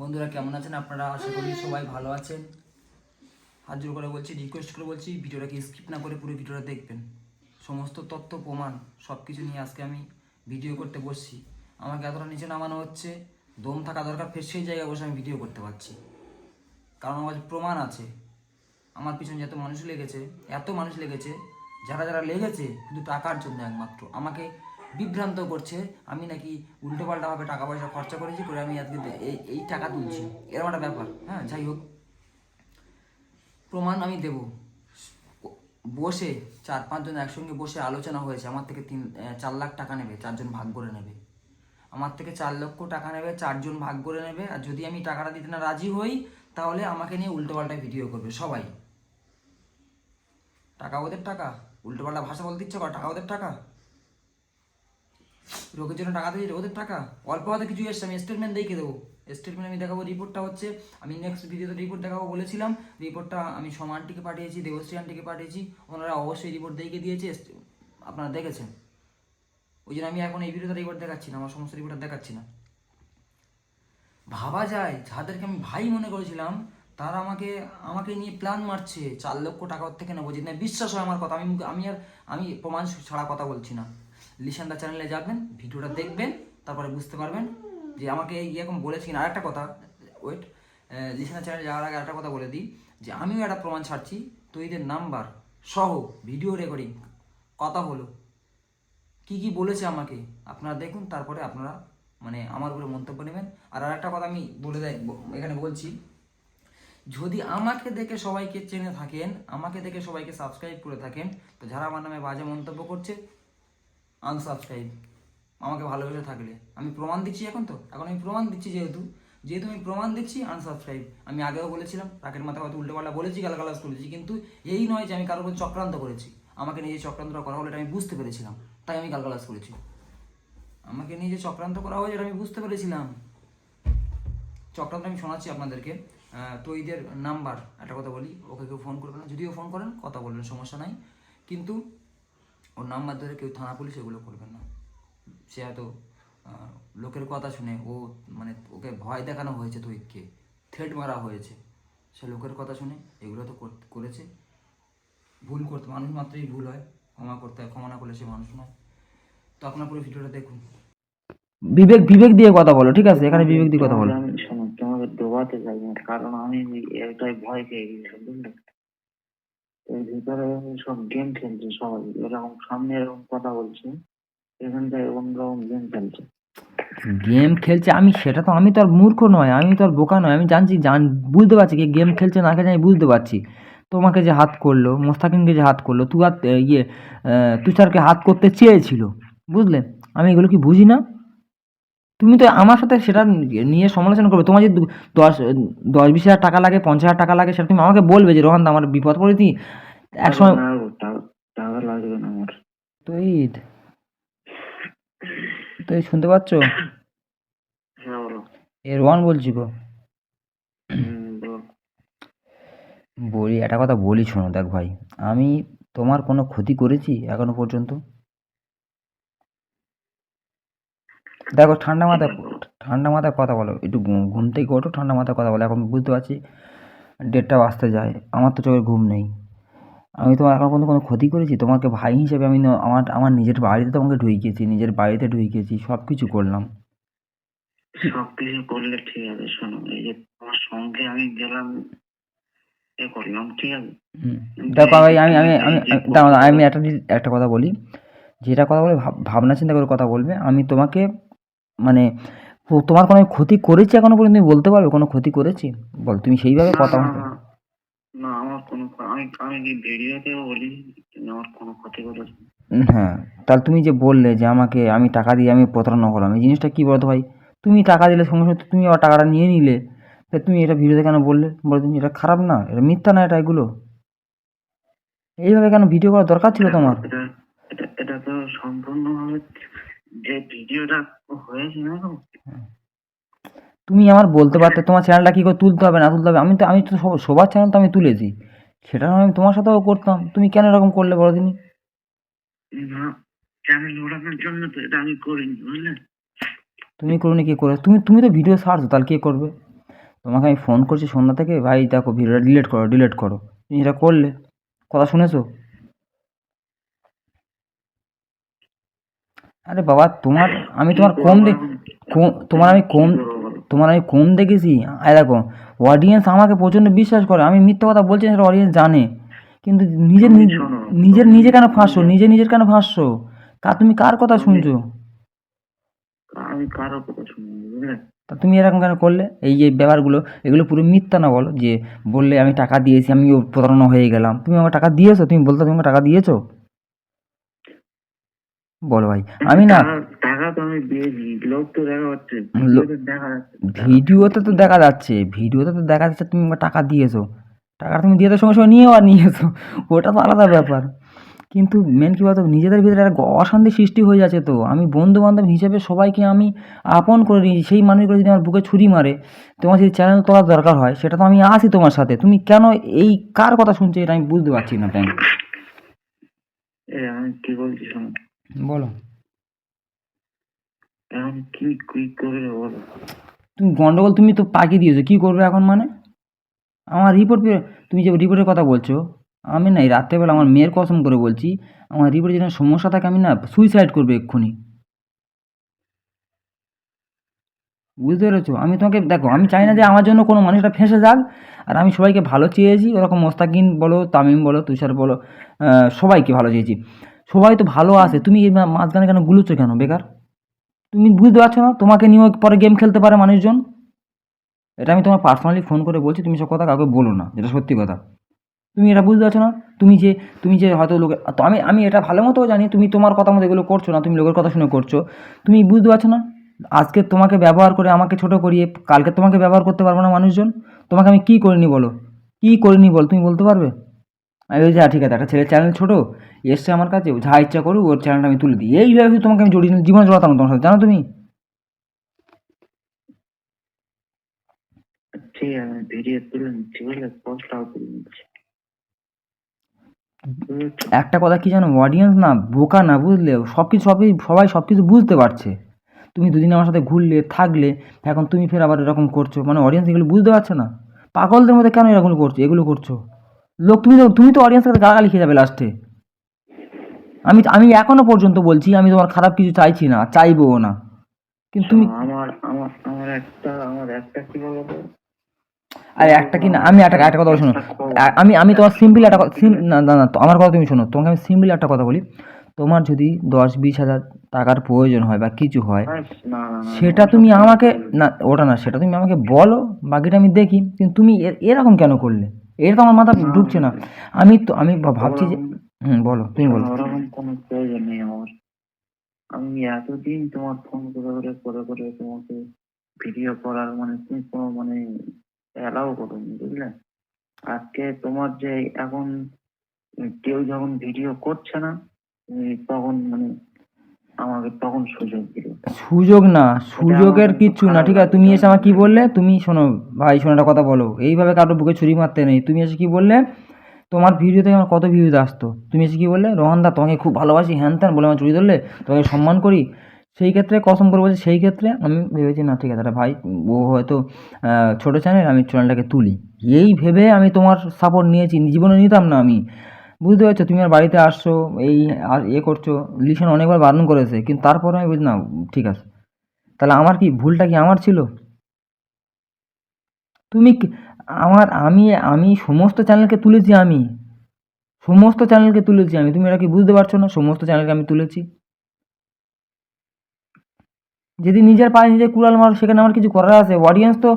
বন্ধুরা কেমন আছেন? আপনারা আশা করি সবাই ভালো আছেন। হাত জোর করে বলছি রিকোয়েস্ট করে বলছি, ভিডিওটাকে স্কিপ না করে পুরো ভিডিওটা দেখবেন। সমস্ত তথ্য, প্রমাণ সব কিছু নিয়ে আজকে আমি ভিডিও করতে বসছি। আমাকে এতটা নিচে নামানো হচ্ছে, দম থাকা দরকার, ফের সেই জায়গায় বসে আমি ভিডিও করতে পারছি। কারণ আমার প্রমাণ আছে। আমার পিছনে যত মানুষ লেগেছে, এত মানুষ লেগেছে, যারা যারা লেগেছে, শুধু টাকার জন্য একমাত্র। আমাকে বিভ্রান্ত করছে, আমি নাকি উল্টোপাল্টাভাবে টাকা পয়সা খরচা করেছি করে আমি আজকে এই এই টাকা তুলছি। এরকম একটা ব্যাপার হ্যাঁ যাই হোক। প্রমাণ আমি দেব। বসে চার পাঁচজন একসঙ্গে বসে আলোচনা হয়েছে, আমার থেকে তিন চার লাখ টাকা নেবে, চারজন ভাগ করে নেবে। আমার থেকে চার লক্ষ টাকা নেবে, চারজন ভাগ করে নেবে, আর যদি আমি টাকাটা দিতে না রাজি হই, তাহলে আমাকে নিয়ে উল্টোপাল্টা ভিডিও করবে সবাই। টাকা ওদের টাকা? উল্টোপাল্টা ভাষা বলতে ইচ্ছে কর, টাকা ওদের টাকা? লোকের জন্য টাকা দিয়েছে ওদের টাকা? অল্প হাতে কিছু এসছে, আমি স্টেটমেন্ট দেখে দেবো। স্টেটমেন্ট আমি দেখাবো রিপোর্টটা হচ্ছে, আমি নেক্সট ভিডিওতে রিপোর্ট দেখাবো বলেছিলাম। রিপোর্টটা আমি সোমা আন্টিকে পাঠিয়েছি, দেবশ্রী আন্টিকে পাঠিয়েছি। ওনারা অবশ্যই রিপোর্ট দেখে দিয়েছে আপনারা দেখেছেন। ওই জন্য আমি এখন এই ভিডিওতে রিপোর্ট দেখাচ্ছি না, আমার সমস্ত রিপোর্ট দেখাচ্ছি না। ভাবা যায়, যাদেরকে আমি ভাই মনে করেছিলাম, তারা আমাকে আমাকে নিয়ে প্ল্যান মারছে, চার লক্ষ টাকা থেকে নেব। যদি না বিশ্বাস হয় আমার কথা, আমি আমি আর, আমি প্রমাণ ছাড়া কথা বলছি না। লিসানদা চ্যানেলে যাবেন, ভিডিওটা দেখবেন, তারপরে বুঝতে পারবেন যে আমাকে এরকম বলেছি না আরেকটা কথা ওয়েট লিসানদা চ্যানেলে যাওয়ার আগে একটা কথা বলে দিই, যে আমিও একটা প্রমাণ ছাড়ছি তৈদের নাম্বার সহ ভিডিও রেকর্ডিং কথা হলো। কি কি বলেছে আমাকে, আপনারা দেখুন, তারপরে আপনারা মানে আমার উপরে মন্তব্য নেবেন। আর আরেকটা কথা আমি বলে দেয় এখানে বলছি, যদি আমাকে দেখে সবাইকে চেনে থাকেন, আমাকে দেখে সবাইকে সাবস্ক্রাইব করে থাকেন, তো যারা আমার নামে বাজে মন্তব্য করছে আনসাবস্ক্রাইব আমাকে ভালোবেসে থাকলে। আমি প্রমাণ দিচ্ছি এখন তো? এখন আমি প্রমাণ দিচ্ছি যেহেতু। যেহেতু আমি প্রমাণ দিচ্ছি আনসাবস্ক্রাইব আমি আগেও বলেছিলাম রাকের মাথা হয়তো উল্টোপাল্টা বলেছি, গালাগালাজ করেছি, কিন্তু এই নয় যে আমি কারোর চক্রান্ত করেছি। আমাকে নিজে চক্রান্তটা করা হলো, এটা আমি বুঝতে পেরেছিলাম। তাই আমি গালগালাজ করেছি। আমাকে নিজে চক্রান্ত করা হয়েছে এটা আমি বুঝতে পেরেছিলাম। চক্রান্ত আমি শোনাচ্ছি আপনাদেরকে। তো এদের নাম্বার, একটা কথা বলি, ওকে কেউ ফোন করবে না। যদিও ফোন করেন, কথা বলবেন, সমস্যা নাই। কিন্তু ওর নাম্বার ধরে কেউ থানা পুলিশ এগুলো করবেন না। সে এত আহ, লোকের কথা শুনে ও মানে ওকে ভয় দেখানো হয়েছে তৈদকে থ্রেট মারা হয়েছে। সে লোকের কথা শুনে এগুলো তো কর- করেছে। ভুল করতে মানুষ মাত্রই ভুল হয় ক্ষমা করতে হয় ক্ষমা না করলে সে মানুষ নয়। তো আপনার পুরো ভিডিওটা দেখুন। বিবেক বিবেক দিয়ে কথা বলো ঠিক আছে? এখানে বিবেক দিয়ে কথা বলো। আমি শোনো তোমাকে ডোবাতে চাই না কারণ আমি একটাই ভয় পেয়ে গেছি বুঝলে? এর ভিতরে সব গেম খেলছে সবাই। এরকম সামনে এরকম কথা বলছে, এখানটায় এরকম রকম গেম খেলছে। গেম খেলছে? আমি সেটা তো, আমি তো আর মূর্খ নয়, আমি তো আর বোকা নয়। আমি জানছি, জান, বুঝতে পারছি কি গেম খেলছে না খেলছে, আমি বুঝতে পারছি। তোমাকে যে হাত করল, মোস্তাকিমকে যে হাত করল, তুই হাত ইয়ে তুষারকে হাত করতে চেয়েছিল, বুঝলে? আমি এগুলো কি বুঝি না? তুমি তো আমার সাথে সেটা নিয়ে সমালোচনা করবে। তোমার দু- দশ দশ বিশ হাজার টাকা লাগে, পঞ্চাশ হাজার টাকা লাগে, সেটা তুমি আমাকে বলবে যে, রোহান আমার বিপদ পড়েছি এক সময় লাগবে না আমার। তুই তুই শুনতে পাচ্ছ? হ্যাঁ বলো। এ রোহান বলছি গো। বলি। একটা কথা বলি শোনো দেখ ভাই। আমি তোমার কোনো ক্ষতি করেছি এখনও পর্যন্ত? দেখো ঠান্ডা মাথা ঠান্ডা মাথায় কথা বলো। একটু ঘুম- থেকে ওঠো ঠান্ডা মাথায় কথা বলো। এখন বুঝতে পারছি ডেটটা বাঁচতে যায়। আমার তো চোখে ঘুম নেই। আমি তোমার এখন পর্যন্ত কোনো ক্ষতি করেছি? তোমাকে ভাই হিসেবে আমি আমার আমার নিজের বাড়িতে তোমাকে ঢুকিয়েছি নিজের বাড়িতে ঢুকিয়েছি সব কিছু করলাম। সবকিছু করলে ঠিক আছে শোনো এই যে তোমার সঙ্গে আমি গেলাম এ করলাম ঠিক আছে। দেখো ভাই আমি আমি আমি আমি- দাঁড়াও, দাঁড়াও, আমি একটা একটা কথা বলি। যেটা কথা বলে ভাব- ভাবনা চিন্তা করে কথা বলবে আমি তোমাকে মানে তোমার কোনো ক্ষতি করেছি এখনও পর্যন্ত তুমি বলতে পারবে? কোনো ক্ষতি করেছি? বল তুমি সেইভাবে কথা বলতে আমার কোনো আমি আমি কি ভিডিওতেও বলি আমার কোনো ক্ষতি করেছ হ্যাঁ। তাহলে তুমি যে বললে যে আমাকে আমি টাকা দিয়ে আমি প্রতারণা করলাম এই জিনিসটা কি বলতো ভাই? তুমি টাকা দিলে সঙ্গে সঙ্গে তুমি আবার টাকাটা নিয়ে নিলে। তা তুমি এটা ভিডিওতে কেন বললে? বলে তুমি এটা খারাপ না এটা মিথ্যা না এটা এগুলো? এইভাবে কেন ভিডিও করার দরকার ছিল তোমার? এটা এটা তো সম্পূর্ণভাবে যে ভিডিওটা হয়েছে না তুমি আমার বলতে পারতে তোমার চ্যানেলটা কী করে তুলতে হবে না তুলতে হবে? আমি তো আমি তো সব- সবার চ্যানেল তো আমি তুলেছি। সেটা আমি তোমার সাথেও করতাম। তুমি কেন এরকম করলে বলো দিনই চ্যানেল ওঠানোর জন্য তো এটা আমি করিনি বুঝলে? তুমি করুনি কে করে? তুমি তুমি তো ভিডিও ছাড়ছো তাহলে কে করবে? তোমাকে আমি ফোন করছি সন্ধ্যা থেকে ভাই দেখো ভিডিওটা ডিলিট করো ডিলিট করো। তুমি এটা করলে? কথা শুনেছো? আরে বাবা তোমার আমি তোমার কম দে কম তোমার আমি কম তোমার আমি কম দেখেছি? আয় দেখো অডিয়েন্স আমাকে প্রচণ্ড বিশ্বাস করে। আমি মিথ্যা কথা বলছি সেটা অডিয়েন্স জানে। কিন্তু নিজের নিজের নিজে কেন ফাঁসছো? নিজে নিজের কেন ফাঁসছো? কা তুমি কার কথা শুনছো? আমি কারও কথা শুনি তা তুমি এরকম কেন করলে? এই যে ব্যাপারগুলো এগুলো পুরো মিথ্যা না বলো যে বললে আমি টাকা দিয়েছি আমি প্রতারণা হয়ে গেলাম। তুমি আমাকে টাকা দিয়েছ? তুমি বলতে তুমি টাকা দিয়েছ? বলো ভাই। আমি না টাকা তো আমি দিয়েছি লোক তো দেখা যাচ্ছে ভিডিওতে দেখা যাচ্ছে। ভিডিওতে তো দেখা যাচ্ছে ভিডিওতে তো দেখা যাচ্ছে তুমি টাকা দিয়েছ। টাকা তুমি দিয়ে তো সঙ্গে সঙ্গে নিয়েও আর নিয়েছো। ওটা তো আলাদা ব্যাপার। কিন্তু মেন কী বলতো নিজেদের ভিতরে একটা অশান্তি সৃষ্টি হয়ে যাচ্ছে তো। আমি বন্ধু বান্ধব হিসেবে সবাইকে আমি আপন করে নিয়েছি। সেই মানুষগুলো যদি আমার বুকে ছুরি মারে তোমার যদি চ্যানেল তোলার দরকার হয় সেটা তো আমি আসি তোমার সাথে। তুমি কেন এই কার কথা শুনছো এটা আমি বুঝতে পারছি না তাই এ আমি কি বলছি বলো। তুমি গন্ডগোল তুমি তো পাকিয়ে দিয়েছ, কী করবে এখন মানে? আমার রিপোর্ট তুমি যে রিপোর্টের কথা বলছো, আমি না এই রাত্রেবেলা আমার মেয়ের কসম করে বলছি, আমার রিপোর্টে যেন সমস্যা থাকে, আমি না সুইসাইড করবে এক্ষুনি। বুঝতে পেরেছ? আমি তোমাকে, দেখো, আমি চাই না যে আমার জন্য কোনো মানুষটা ফেঁসে যাক, আর আমি সবাইকে ভালো চেয়েছি, ওরকম মোস্তাকিন বলো, তামিম বলো, তুষার বলো সবাইকে ভালো চেয়েছি। সবাই তো ভালো আছে, তুমি মাঝখানে কেন গুলোচ্ছ কেন, বেকার? তুমি বুঝতে পারছ না? তোমাকে নিয়েও পরে গেম খেলতে পারে মানুষজন? এটা আমি তোমার পার্সোনালি ফোন করে বলছি, তুমি সব কথা কাউকে বলো না, যেটা সত্যি কথা। তুমি এটা বুঝতে পারছ না? তুমি যে তুমি যে হয়তো লোকের তো আমি আমি এটা ভালো মতো জানি, তুমি তোমার কথা মতো এগুলো করছ না, তুমি লোকের কথা শুনে করছ। তুমি বুঝতে পারছ না? আজকে তোমাকে ব্যবহার করে, আমাকে ছোট করিয়ে, কালকে তোমাকে ব্যবহার করতে পারব না মানুষজন? তোমাকে আমি কী করিনি বলো? কী করিনি বল, তুমি বলতে পারবে? আমি বলছি হ্যাঁ ঠিক আছে একটা ছেলের চ্যানেল ছোটো এসছে আমার কাছে যা ইচ্ছা করুক ওর চ্যানেলটা আমি তুলে দিই। এইভাবে শুধু তোমাকে আমি জড়িয়ে জীবনে জড়াতাম তোমার সাথে জানো তুমি? ঠিক আছে ভিডিও তুলে নিচ্ছি বুঝলে? পোস্টটাও তুলে নিচ্ছি। একটা কথা কি জানো? অডিয়েন্স না বোকা না বুঝলে সব কিছু সবই সবাই সব কিছু বুঝতে পারছে। তুমি দুদিন আমার সাথে ঘুরলে থাকলে এখন তুমি ফের আবার এরকম করছ মানে অডিয়েন্স এগুলো বুঝতে পারছে না। পাগলদের মধ্যে কেন এরকম করছ? এগুলো করছ? লোক তুমি তো তুমি তো অডিয়েন্সের কাছে গালাগালি খেয়ে যাবে লাস্টে আমি আমি এখনও পর্যন্ত বলছি আমি তোমার খারাপ কিছু চাইছি না চাইবও না। কিন্তু তুমি আমার আমার আমার একটা আমার একটা কি বলব আর একটা কি না আমি একটা একটা কথা শোনো। আমি আমি তোমার সিম্পল একটা না না না তো আমার কথা তুমি শোনো। তোমাকে আমি সিম্পল একটা কথা বলি। তোমার যদি দশ বিশ হাজার টাকার প্রয়োজন হয় বা কিছু হয় না না না সেটা তুমি আমাকে না ওটা না সেটা তুমি আমাকে বলো বাকিটা আমি দেখি। কিন্তু তুমি এরকম কেন করলে? এটা তো আমার মাথা ঢুকছে না। আমি তো আমি ভাবছি যে হুম বলো তুমি বলো। কোনো প্রয়োজন নেই আমার। আমি এতদিন তোমার ফোন করে করে করে করে তোমাকে ভিডিও করার মানে তুমি কোনো মানে অ্যালাউ করোনি বুঝলে? আজকে তোমার যে এখন কেউ যখন ভিডিও করছে না তখন মানে আমাকে তখন সুযোগ দিলে। সুযোগ না সুযোগের কিচ্ছু না ঠিক আছে? তুমি এসে আমার কি বললে? তুমি শোনো ভাই শোনো একটা কথা বলো। এইভাবে কারোর বুকে ছুরি মারতে নেই। তুমি এসে কি বললে? তোমার ভিডিওতে আমার কত ভিউজ আসতো? তুমি এসে কি বললে? রোহানদা তোমাকে খুব ভালোবাসি হ্যান ত্যান বলে আমার চুরি ধরলে তোমাকে সম্মান করি। সেই ক্ষেত্রে কসম করে বলছি সেই ক্ষেত্রে আমি ভেবেছি না ঠিক আছে ভাই ও হয়তো ছোটো চ্যানেল আমি চ্যানেলটাকে তুলি। এই ভেবে আমি তোমার সাপোর্ট নিয়েছি। জীবনে নিতাম না আমি। বুঝতে পারছ? তুমি আর বাড়িতে আসছো, এই আর এ করছ, লিশন অনেকবার বারণ করেছে, কিন্তু তারপরে আমি বুঝি না ঠিক আছে। তাহলে আমার কি, ভুলটা কি আমার ছিল? তুমি আমার, আমি আমি সমস্ত চ্যানেলকে তুলেছি আমি। সমস্ত চ্যানেলকে তুলেছি আমি। তুমি এটা কি বুঝতে পারছ না? সমস্ত চ্যানেলকে আমি তুলেছি। যদি নিজের পায়ে নিজে কুড়াল মারো, সেখানে আমার কিছু করার আছে? অডিয়েন্স তো,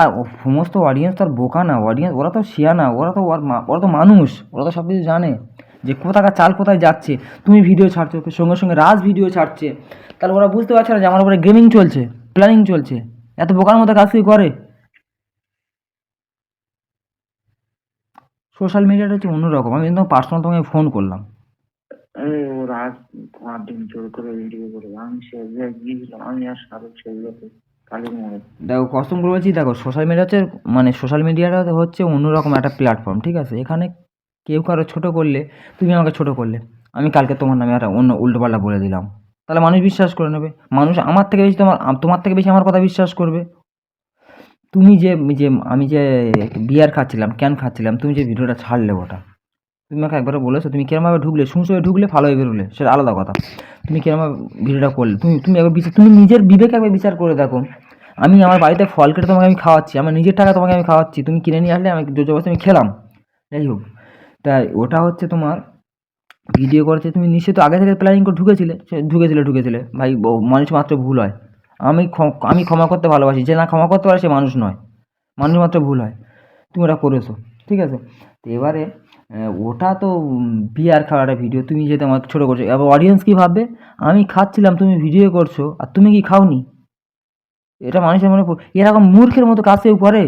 আর সমস্ত অডিয়েন্স তো আর বোকা না। অডিয়েন্স ওরা তো শিয়া না, ওরা তো ওর তো মানুষ, ওরা তো সব কিছু জানে যে কোথাকার চাল কোথায় যাচ্ছে। তুমি ভিডিও ছাড়ছো, সঙ্গে সঙ্গে রাজ ভিডিও ছাড়ছে। তাহলে ওরা বুঝতে পারছে না যে আমার উপরে গেমিং চলছে প্ল্যানিং চলছে। এত বোকার মতো কাজ কি করে? সোশ্যাল মিডিয়াটা হচ্ছে অন্যরকম। আমি কিন্তু পার্সোনাল তোমাকে ফোন করলাম। রাত দিন জোর করে করে আমি গিয়েছিলাম, আমি আর দেখো, কসম করে বলছি, দেখো সোশ্যাল মিডিয়া হচ্ছে মানে সোশ্যাল মিডিয়াটা হচ্ছে অন্যরকম একটা প্ল্যাটফর্ম ঠিক আছে? এখানে কেউ কারও ছোটো করলে, তুমি আমাকে ছোটো করলে, আমি কালকে তোমার নামে একটা অন্য উল্টোপাল্টা বলে দিলাম। তাহলে মানুষ বিশ্বাস করে নেবে। মানুষ আমার থেকে বেশি তোমার তোমার থেকে বেশি আমার কথা বিশ্বাস করবে। তুমি যে যে আমি যে বিয়ার খাচ্ছিলাম ক্যান খাচ্ছিলাম, তুমি যে ভিডিওটা ছাড়লে ওটা। তুমি আমাকে একবারও বলেছ, তুমি কিরমভাবে ঢুকলে শুনছো ঢুকলে ভালো হয়ে বেরোলে, সেটা আলাদা কথা। তুমি কিরমভাবে ভিডিওটা করলে, তুমি তুমি একবার বিচার, তুমি নিজের বিবেক একবার বিচার করে দেখো। আমি আমার বাড়িতে ফল কেটে তোমাকে আমি খাওয়াচ্ছি, আমার নিজের টাকা তোমাকে আমি খাওয়াচ্ছি, তুমি কিনে নিয়ে আসলে আমি জোরজবস্তি আমি খেলাম। যাই হোক, তাই ওটা হচ্ছে তোমার ভিডিও করতে তুমি নিশ্চয়ই তো আগে থেকে প্ল্যানিং করে ঢুকেছিলে ঢুকেছিলে ঢুকেছিলে। ভাই মানুষ মাত্র ভুল হয়। আমি আমি ক্ষমা করতে ভালোবাসি, যে না ক্ষমা করতে পারে সে মানুষ নয়। মানুষ মাত্র ভুল হয়। তুমি ওটা করেছ, ঠিক আছে? তো এবারে ওটা তো বিয়ার খাওয়ার একটা ভিডিও তুমি যেতে আমার ছোটো করছ এবার অডিয়েন্স কী ভাববে? আমি খাচ্ছিলাম, তুমি ভিডিও করছ, আর তুমি কি খাওনি? এটা মানুষের মনে এরকম মূর্খের মতো কাজ কেউ করে?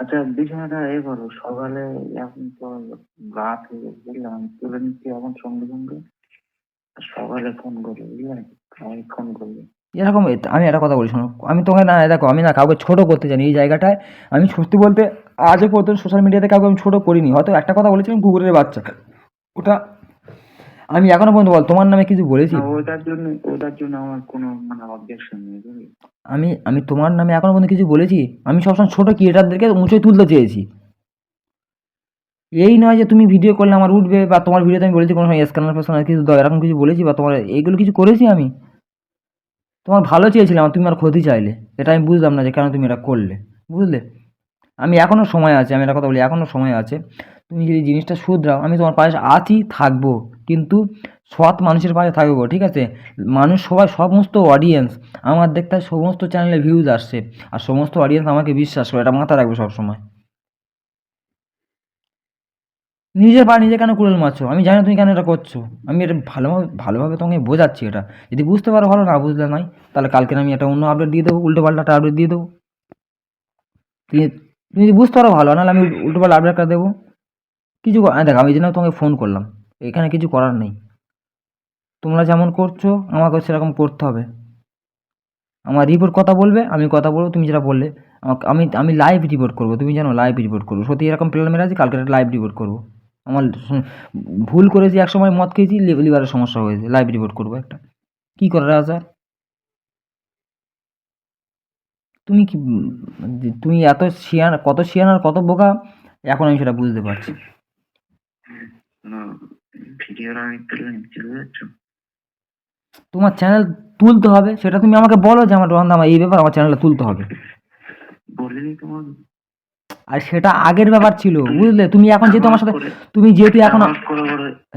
আচ্ছা বিষয়টা এ করো, সকালে এখন তো রাত হয়ে গেছে বুঝলে আমি তুলে নিচ্ছি এখন সঙ্গে সঙ্গে? সকালে ফোন করব, বুঝলে? আমি ফোন করব। এরকম আমি একটা কথা বলি শোনো। আমি তোমাকে না দেখো আমি না কাউকে ছোটো করতে জানি এই জায়গাটায় আমি সত্যি বলতে আজও পর্যন্ত সোশ্যাল মিডিয়াতে কাউকে আমি ছোটো করিনি। হয়তো একটা কথা বলেছিলাম কুকুরের বাচ্চা। ওটা আমি এখনও পর্যন্ত বল তোমার নামে কিছু বলেছি? ওটার জন্য ওটার জন্য আমার কোনো মানে অবজেকশন নেই আমি আমি তোমার নামে এখনও পর্যন্ত কিছু বলেছি? আমি সবসময় ছোট ক্রিয়েটারদেরকে উঁচুয় তুলতে চেয়েছি। এই নয় যে তুমি ভিডিও করলে আমার উঠবে বা তোমার ভিডিওতে আমি বলেছি কোনো সময় স্ক্যানার ফেসক্যানার কিছু দাও এরকম কিছু বলেছি বা তোমার এইগুলো কিছু করেছি আমি? তোমার ভালো চেয়েছিলাম তুমি আর ক্ষতি চাইলে। এটা আমি বুঝলাম না যে কেন তুমি এটা করলে। বুঝলে? আমি এখনও সময় আছে, আমি একটা কথা বলি এখনও সময় আছে। তুমি যদি জিনিসটা শুধরাও, আমি তোমার পাশে আছি, থাকব। কিন্তু সৎ মানুষের পাশে থাকব, ঠিক আছে? মানুষ সবাই সমস্ত অডিয়েন্স আমার দেখতে সমস্ত চ্যানেলে ভিউজ আসছে। আর সমস্ত অডিয়েন্স আমাকে বিশ্বাস করে, এটা মাথা রাখবে সবসময়। নিজের পা নিজে কেন কুড়েল মারছো? আমি জানি তুমি কেন এটা করছ। আমি এটা ভালোভাবে ভালোভাবে তোমাকে বোঝাচ্ছি এটা। যদি বুঝতে পারো ভালো না বুঝলে নয় তাহলে কালকে আমি একটা অন্য আপডেট দিয়ে দেবো উল্টো পাল্টা একটা আপডেট দিয়ে দেবো। তুমি তুমি যদি বুঝতে পারো ভালো নাহলে আমি উল্টো পাল্টা আপডেটটা দেবো। কিছু আহ, দেখো আমি জন্য তোমাকে ফোন করলাম। এখানে কিছু করার নেই। তোমরা যেমন করছ আমাকে সেরকম করতে হবে। আমার রিপোর্ট কথা বলবে আমি কথা বলব তুমি যেটা বললে আমি আমি লাইভ রিপোর্ট করব। তুমি জানো লাইভ রিপোর্ট করব। সত্যি এরকম প্ল্যান মেরে আছে কালকে একটা লাইভ রিপোর্ট করব। আমার ভুল করেছি এক সময় মদ খেয়েছি লিভারের সমস্যা হয়েছে লাইভ রিপোর্ট করব একটা। কী করার আছে আর? তুমি কি তুমি এত শিয়ান কত শিয়ান আর কত বোকা এখন আমি সেটা বুঝতে পারছি। বুঝতে তোমার চ্যানেল তুলতে হবে সেটা তুমি আমাকে বলো যে আমার রোহান আমার এই ব্যাপার আমার চ্যানেলটা তুলতে হবে। বলিনি তোমার আর সেটা আগের ব্যাপার ছিল বুঝলে? তুমি এখন যেহেতু আমার সাথে তুমি যেহেতু এখন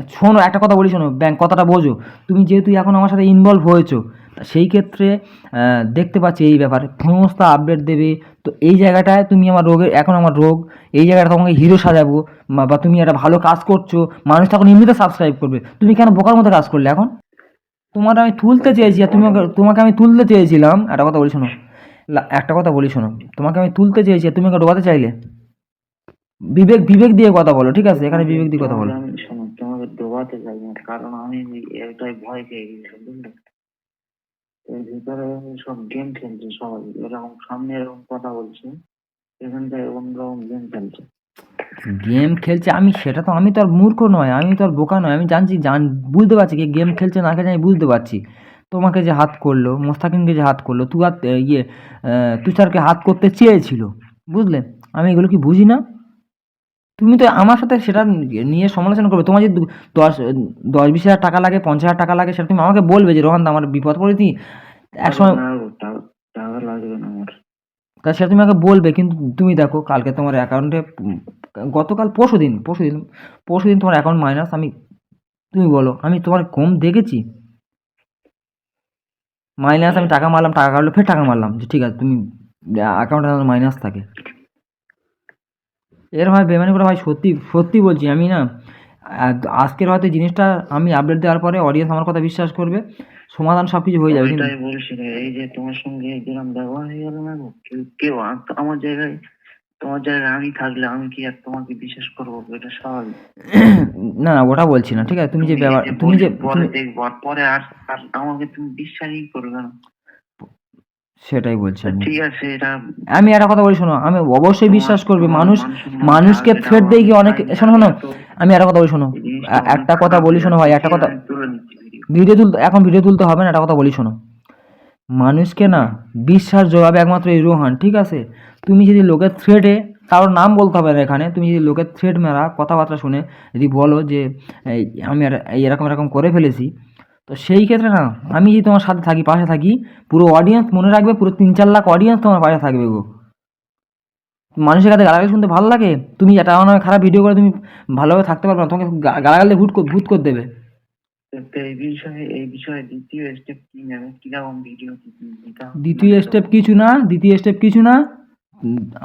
শোনো একটা কথা বলি শোনো ব্যাংক কথাটা বোঝো। তুমি যেহেতু এখন আমার সাথে ইনভলভ হয়েছো তা সেই ক্ষেত্রে দেখতে পাচ্ছি এই ব্যাপার। সমস্ত আপডেট দেবে। তো এই জায়গাটায় তুমি আমার রোগের এখন আমার রোগ এই জায়গাটা তোমাকে হিরো সাজাবো। বা- তুমি একটা ভালো কাজ করছ মানুষ তখন এমনিতে সাবস্ক্রাইব করবে। তুমি কেন বোকার মতো কাজ করলে এখন? তোমার আমি তুলতে চেয়েছি আর তুমি তোমাকে আমি তুলতে চেয়েছিলাম। একটা কথা বলি শোনো। একটা কথা বলি শোনো তোমাকে আমি তুলতে চেয়েছি তুমি আমাকে ডোবাতে চাইলে। বিবেক বিবেক দিয়ে কথা বলো ঠিক আছে? এখানে বিবেক দিয়ে কথা বলো। তোমাকে ডোবাতে চাই না কারণ আমি এটাই ভয় পেয়ে গেছি বুঝলে? এর ভিতরে সব গেম খেলছে সবাই এরকম সামনে এরকম কথা বলছে এখানটায় এরকম রকম গেম খেলছে। গেম খেলছে আমি সেটা তো আমি তো আর মূর্খ নয় আমি তো আর বোকা নয় আমি জানছি জান বুঝতে পারছি কি গেম খেলছে না খেলছে আমি বুঝতে পারছি। তোমাকে যে হাত করল মোস্তাকিমকে যে হাত করল তুই হাত ইয়ে তুষারকে হাত করতে চেয়েছিল বুঝলে? আমি এগুলো কি বুঝি না? তুমি তো আমার সাথে সেটা নিয়ে সমালোচনা করবে। তোমার যে দশ দশ বিশ হাজার টাকা লাগে পঞ্চাশ হাজার টাকা লাগে সেটা তুমি আমাকে বলবে যে রোহান দা, আমার বিপদ পড়েছি। এক সময় না গো, টাকা টাকা লাগবে না আমার। তা সেটা তুমি আমাকে বলবে কিন্তু তুমি দেখো কালকে তোমার অ্যাকাউন্টে গতকাল পরশু দিন পরশু দিন পরশু দিন তোমার অ্যাকাউন্ট মাইনাস আমি তুমি বলো আমি তোমার কম দেখেছি? মাইনাস আমি টাকা মারলাম টাকা কাটলো ফের টাকা মারলাম। যে ঠিক আছে তুমি অ্যাকাউন্টে মাইনাস থাকে। এর ভাই বেমানি করে ভাই সত্যি সত্যি বলছি আমি না আজকের হয়তো জিনিসটা আমি আপডেট দেওয়ার পরে অডিয়েন্স আমার কথা বিশ্বাস করবে সমাধান সব কিছু হয়ে যাবে বলছি এই যে তোমার সঙ্গে যেরকম ব্যবহার হয়ে গেল না কেউ আমার জায়গায় তোমার জায়গায় আমি থাকলে আমি কি আর তোমাকে বিশ্বাস করব? এটা স্বাভাবিক। না না ওটা বলছি না ঠিক আছে? তুমি যে তুমি যে পরে দেখব আর পরে আর আর আমাকে তুমি বিশ্বাসই করবে না। সেটাই বলছি ঠিক আছে এটা আমি একটা কথা বলি শোনো আমি অবশ্যই বিশ্বাস করবে মানুষ মানুষকে ফের দিয়ে গিয়ে অনেক শোনো শোনো আমি একটা কথা বলি শোনো একটা কথা বলি শোনো ভাই একটা কথা। ভিডিও তুলতে এখন ভিডিও তুলতে হবে না একটা কথা বলি শোনো। মানুষকে না বিশ্বাস জোগাবে একমাত্র এই রোহান, ঠিক আছে? তুমি যদি লোকের থ্রেডে কারোর নাম বলতে হবে না এখানে, তুমি যদি লোকের থ্রেড মেরা, কথাবার্তা শুনে যদি বলো যে আমি এরকম এরকম করে ফেলেছি। তো সেই ক্ষেত্রে না, আমি যদি তোমার সাথে থাকি, পাশে থাকি, পুরো অডিয়েন্স মনে রাখবে, পুরো তিন চার লাখ অডিয়েন্স তোমার পাশে থাকবে গো। মানুষের কাছে গালাগালি শুনতে ভালো লাগে? তুমি এটা আমার খারাপ ভিডিও করে তুমি ভালোভাবে থাকতে পারবে না, তোমাকে গালাগালি কর- ভূত করে দেবে। দ্বিতীয় স্টেপ কিছু না, দ্বিতীয় স্টেপ কিছু না।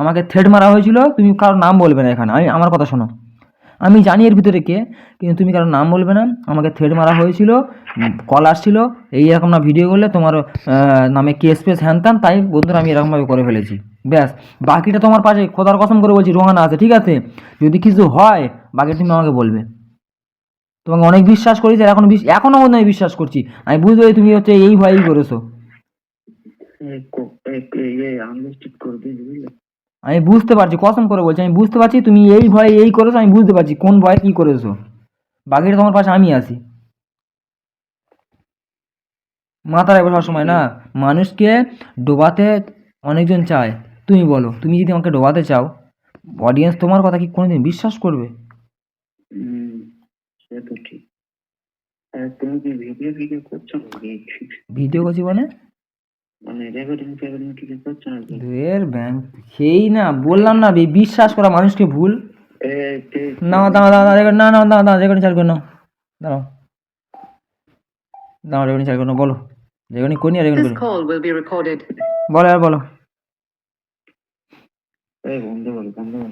আমাকে থ্রেড মারা হয়েছিল, তুমি কারোর নাম বলবে না এখানে। আমি আমার কথা শোনো। আমি জানি এর ভিতরে কে, কিন্তু তুমি কারোর নাম বলবে না। আমাকে থ্রেড মারা হয়েছিল কল আসছিল। এই রকম না ভিডিও করলে তোমার নামে কেস পেস হ্যান ত্যান তাই বন্ধুরা আমি এরকমভাবে করে ফেলেছি। ব্যাস, বাকিটা তোমার পাশে খোদার কসম করে বলছি, রোহানা আছে, ঠিক আছে? যদি কিছু হয়, বাকি তুমি আমাকে বলবে। তোমাকে অনেক বিশ্বাস করেছি আর এখন এখনও মনে হয় বিশ্বাস করছি। আমি বুঝতে পারি তুমি হচ্ছে এই ভয়েই করেছ। আমি বুঝতে পারছি কসম করে বলছি আমি বুঝতে পারছি তুমি এই ভয়ে এই করেছ আমি বুঝতে পারছি কোন ভয়ে কি করেছ। বাকিটা তোমার পাশে আমি আছি। মাথা রাখবে সবসময় না মানুষকে ডোবাতে অনেকজন চায়। তুমি বলো তুমি যদি আমাকে ডোবাতে চাও অডিয়েন্স তোমার কথা কি কোনোদিন বিশ্বাস করবে? তো ঠিক। আর তুমি কি ভিডিও ভিডিও করছ ভিডিও করছি মানে? মানে রেকর্ডিং ফেকর্ডিং কিছু করছ নাকি? এর ব্যাংক সেই না বললাম না বিশ্বাস করা মানুষকে ভুল। না দাঁড়া দাঁড়া দাঁড়া রেকর্ড না না দাঁড়া দাঁড়া রেকর্ডিং চালু করে নাও। দাঁড়াও। দাঁড়াও রেকর্ডিং চালু করে নাও বলো। রেকর্ডিং করি আর রেকর্ডিং This করি। call will be recorded. বলো আর বলো। বন্ধ করো বন্ধ করো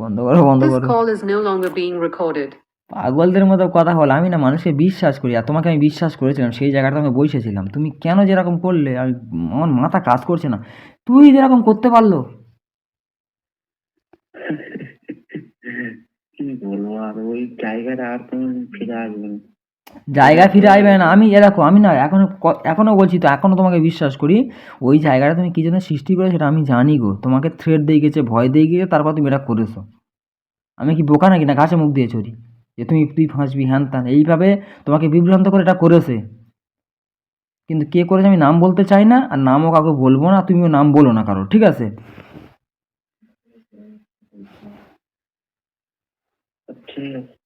বন্ধ করো। বন্ধ করো পাগলদের মতো কথা বল আমি না মানুষকে বিশ্বাস করি আর তোমাকে আমি বিশ্বাস করেছিলাম সেই জায়গাটা আমি বসেছিলাম। তুমি কেন যেরকম করলে আমি আমার মাথা কাজ করছে না তুই যেরকম করতে পারল। কি বলব আর ওই জায়গাটা আর তুমি ফিরে আসবে না। জায়গা ফিরে আসবে না আমি এ দেখো আমি না এখনও ক- এখনও বলছি তো এখনও তোমাকে বিশ্বাস করি ওই জায়গাটা তুমি কি জন্য সৃষ্টি করে সেটা আমি জানি গো। তোমাকে থ্রেড দিয়ে গেছে ভয় দিয়ে গিয়েছে তারপর তুমি এটা করেছ। আমি কি বোকা নাকি না গাছে মুখ দিয়ে চড়ি যে তুমি তুই ফাঁসবি হ্যান তান এইভাবে তোমাকে বিভ্রান্ত করে এটা করেছে। কিন্তু কে করেছে আমি নাম বলতে চাই না, আর নামও কাউকে বলব না, তুমিও নাম বলো না কারও, ঠিক আছে? ঠিক আছে।